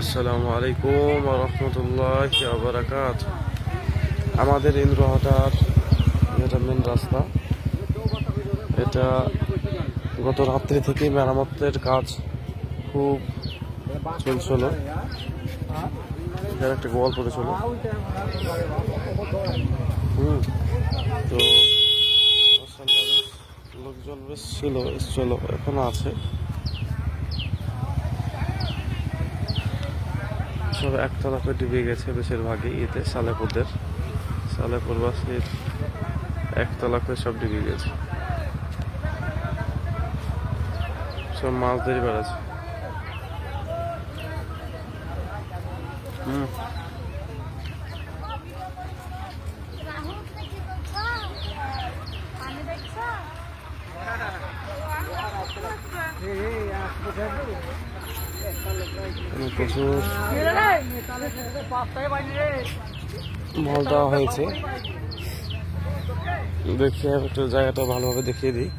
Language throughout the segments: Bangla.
আসসালামু আলাইকুম রহমতুল্লাহ বারাকাত আমাদের ইন্দ্রহাটার যেটা মেন রাস্তা। এটা গত রাত্রি থেকে মেরামতের কাজ খুব চলছিল। এখানে একটা গোয়াল পড়েছিল। হুম, তো লোকজন বেশ ছিল এসছিল, এখনও আছে। সব একতলা করে ডুবে গেছে বেশিরভাগই এতে সালেপুরদের সালেপুরবাসীর একতলা করে সব ডুবে গেছে সব মাছ ধরে বেড়াচ্ছে হুম করছ পানি দেখছ এখানে প্রচুর মল দেওয়া হয়েছে। দেখে একটু জায়গাটা ভালোভাবে দেখিয়ে দিই।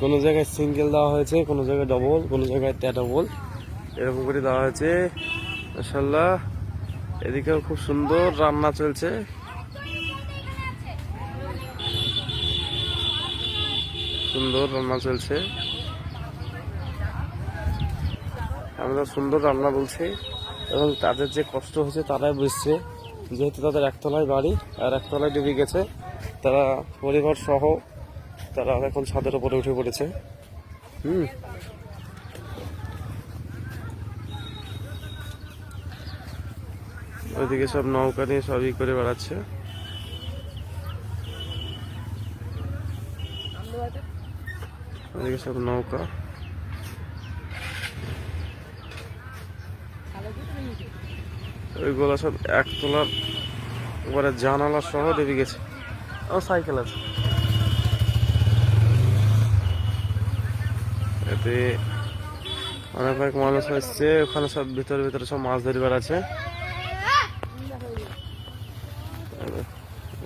কোনো জায়গায় সিঙ্গেল দেওয়া হয়েছে, কোনো জায়গায় ডবল কোনো জায়গায় ডবল এরকম করে দেওয়া হয়েছে মাসাল্লাহ এদিকেও খুব সুন্দর রান্না চলছে। সুন্দর রান্না চলছে। আমরা সুন্দর রান্না বলছি এবং তাদের যে কষ্ট হচ্ছে তারাই বুঝছে। যেহেতু তাদের একতলায় বাড়ি আর একতলায় ডুবে গেছে, তারা পরিবার সহ তারা এখন ছাদের উপরে উঠে পড়েছে। হুম। ওইদিকে সব নৌকা নিয়ে সবই করে বেড়াচ্ছে। ওইদিকে সব নৌকা। ওইগুলো সব একতলার উপরে জানালা সহ ডুবে গেছে। ও, সাইকেল আছে। এতে অনেক অনেক মানুষ এসছে ওখানে সব ভিতরে ভিতরে সব মাছ ধরে বেড়াচ্ছে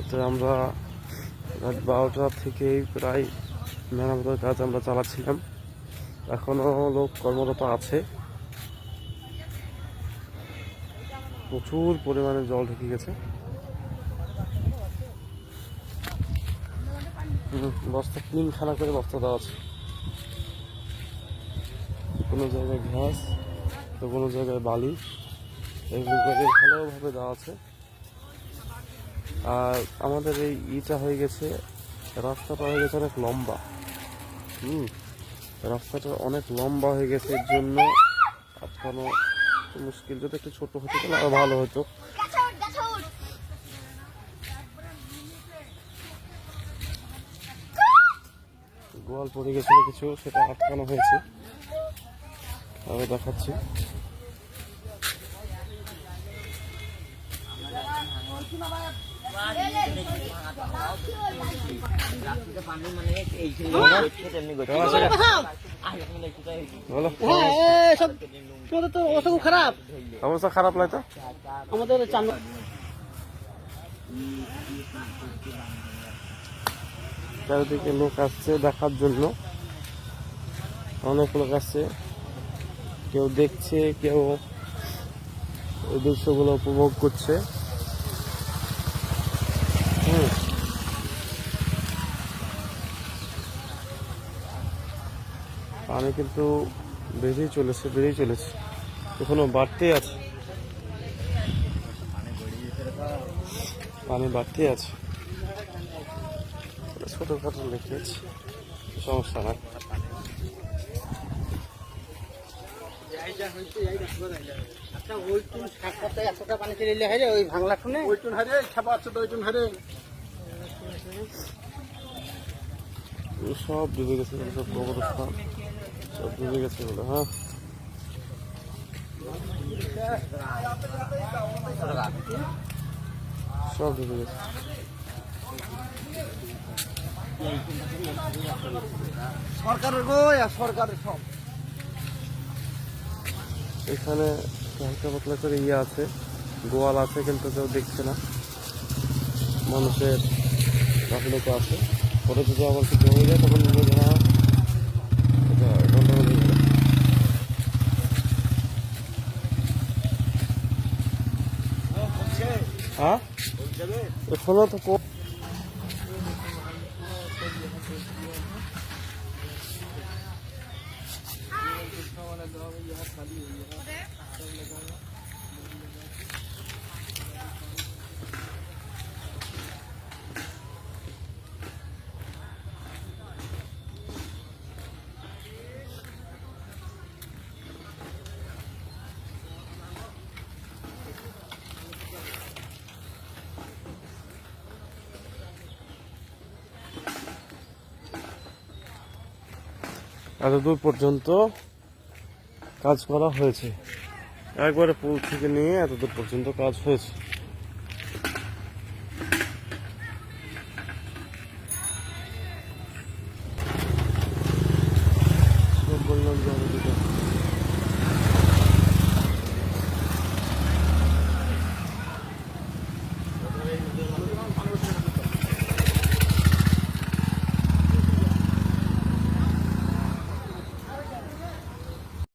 এতে আমরা বারোটা থেকেই প্রায় মেরামতের কাজ আমরা চালাচ্ছিলাম। এখনও লোক কর্মরত আছে। প্রচুর পরিমাণে জল ঢুকে গেছে। বস্তা বস্তা তিনখানা করে বস্তা দেওয়া আছে। কোনো জায়গায় ঘাস তো কোনো জায়গায় বালি। এগুলো করে ভালোভাবে দেওয়া আছে। আর আমাদের এই ইটা হয়ে গেছে, রাস্তাটা হয়ে গেছে অনেক লম্বা। হুম, রাস্তাটা অনেক লম্বা হয়ে গেছে এর জন্য আটকানো মুশকিল। যদি একটু ছোট হতো তাহলে আরও ভালো হতো। গোয়াল পড়ে গেছিল কিছু, সেটা আটকানো হয়েছে। আমি দেখাচ্ছি। বলো খারাপ অবস্থা খারাপ তো? আমাদের চারিদিকে লোক আসছে দেখার জন্য। অনেক লোক আসছে। কেউ দেখছে, কেউ এই দৃশ্যগুলো উপভোগ করছে হুম। পানি কিন্তু বেড়েই চলেছে বেড়েই চলেছে। এখনও বাড়তেই আছে। পানি বাড়তেই আছে। ছোটখাটো লিখেছি সমস্যা আচ্ছা ওই ওই ওই সব ডুবে গেছে, সব সব। ডুবে গেছে এগুলো হ্যাঁ সব গেছে সব এখানে হালকা পাতলা করে ইয়ে আছে, গোয়াল আছে কিন্তু কেউ দেখছে না। মানুষের আছে। পরে যদি আবার কিছু হয়ে যায়, তখন নিয়ে যাওয়া এটা গন্ডগোল হয়ে যাবে হ্যাঁ? এখনও তো কো- এতদূর পর্যন্ত কাজ করা হয়েছে। একবারে পুল থেকে নিয়ে এতদূর পর্যন্ত কাজ হয়েছে।